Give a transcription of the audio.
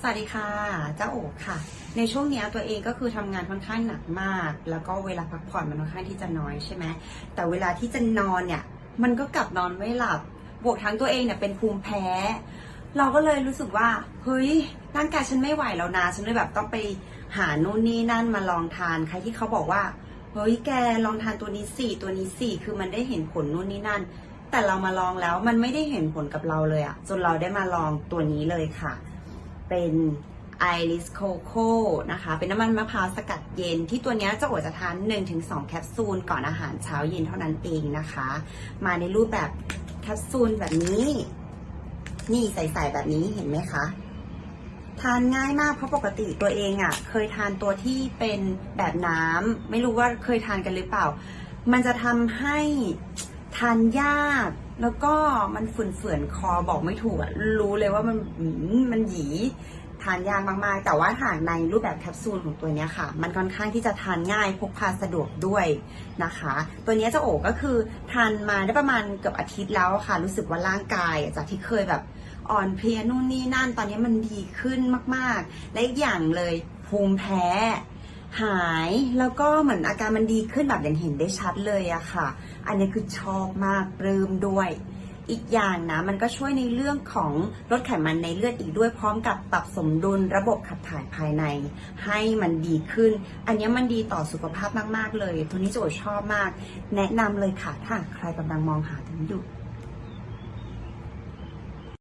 สวัสดีค่ะเจ้าโอ๋ค่ะ ในช่วงนี้ตัวเองก็คือทำงานค่อนข้างหนักมาก แล้วก็เวลาพักผ่อนมันค่อนข้างที่จะน้อยใช่ไหมแต่เวลาที่จะนอนเนี่ย มันก็กลับนอนไม่หลับบวกทั้งตัวเองเนี่ยเป็นภูมิแพ้ เราก็เลยรู้สึกว่าเฮ้ยร่างกายฉันไม่ไหวแล้วนะฉันเลยแบบต้องไปหาโน่นนี่นั่นมาลองทานใครที่เขาบอกว่าเฮ้ยแกลองทานตัวนี้สี่ตัวนี้สี่คือมันได้เห็นผลนู่นนี่นั่น แต่เรามาลองแล้วมันไม่ได้เห็นผลกับเราเลยอะจนเราได้มาลองตัวนี้เลยค่ะ เป็น Iris Coco นะคะ เป็นน้ำมันมะพร้าวสกัดเย็น ที่ตัวนี้จะโอจะทาน 1-2 แคปซูล ก่อนอาหารเช้าเย็นเท่านั้นเองนะคะ มาในรูปแบบแคปซูลแบบนี้ นี่ใส่ๆแบบนี้เห็นไหมคะ ทานง่ายมากเพราะปกติตัวเองอะ่ะ เคยทานตัวที่เป็นแบบน้ำไม่รู้ว่าเคยทานกันหรือเปล่า มันจะทำให้ ทานยาก แล้วก็มันฝืนๆคอบอกไม่ถูกอะรู้เลยว่ามันมันหยีทานยากมากๆ แต่ว่าหากในรูปแบบแคปซูลของตัวนี้ค่ะ มันค่อนข้างที่จะทานง่ายพกพาสะดวกด้วยนะคะ ตัวนี้เจะโอก็คือทานมาได้ประมาณเกือบอาทิตย์แล้วค่ะ รู้สึกว่าร่างกายจากที่เคยแบบอ่อนเพลียนู่นนี่นั่น ตอนนี้มันดีขึ้นมากๆ และอีกอย่างเลยภูมิแพ้ หายแล้วก็เหมือนอาการมันดีขึ้นแบบอย่างเห็นได้ชัดเลยอะค่ะ อันนี้คือชอบมากปลื้มด้วย อีกอย่างนะมันก็ช่วยในเรื่องของลดไขมันในเลือดอีกด้วยพร้อมกับปรับสมดุลระบบขับถ่ายภายใน ให้มันดีขึ้น อันนี้มันดีต่อสุขภาพมาก ๆ เลยตัวนี้โจชอบมาก แนะนำเลยค่ะถ้าใครกำลังมองหาถึงอยู่